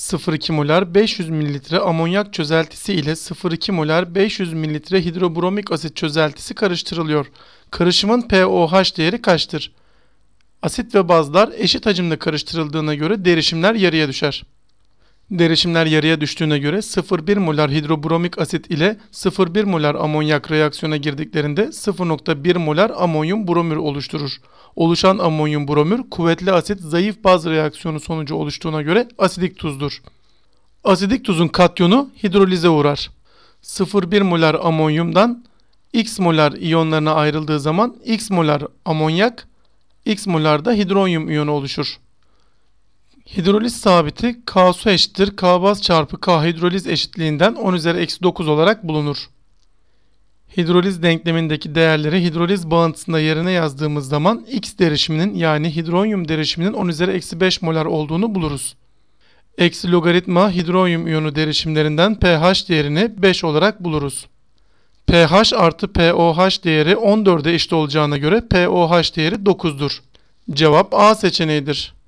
0,2 molar 500 ml amonyak çözeltisi ile 0,2 molar 500 ml hidrobromik asit çözeltisi karıştırılıyor. Karışımın pOH değeri kaçtır? Asit ve bazlar eşit hacimde karıştırıldığına göre derişimler yarıya düşer. Derişimler yarıya düştüğüne göre 0,1 molar hidrobromik asit ile 0,1 molar amonyak reaksiyona girdiklerinde 0,1 molar amonyum bromür oluşturur. Oluşan amonyum bromür kuvvetli asit zayıf baz reaksiyonu sonucu oluştuğuna göre asidik tuzdur. Asidik tuzun katyonu hidrolize uğrar. 0,1 molar amonyumdan x molar iyonlarına ayrıldığı zaman x molar amonyak, x molar da hidronyum iyonu oluşur. Hidroliz sabiti K su eşittir K baz çarpı K hidroliz eşitliğinden 10 üzeri eksi 9 olarak bulunur. Hidroliz denklemindeki değerleri hidroliz bağıntısında yerine yazdığımız zaman X derişiminin yani hidronyum derişiminin 10 üzeri eksi 5 molar olduğunu buluruz. Eksi logaritma hidronyum iyonu derişimlerinden pH değerini 5 olarak buluruz. pH artı pOH değeri 14'e eşit olacağına göre pOH değeri 9'dur. Cevap A seçeneğidir.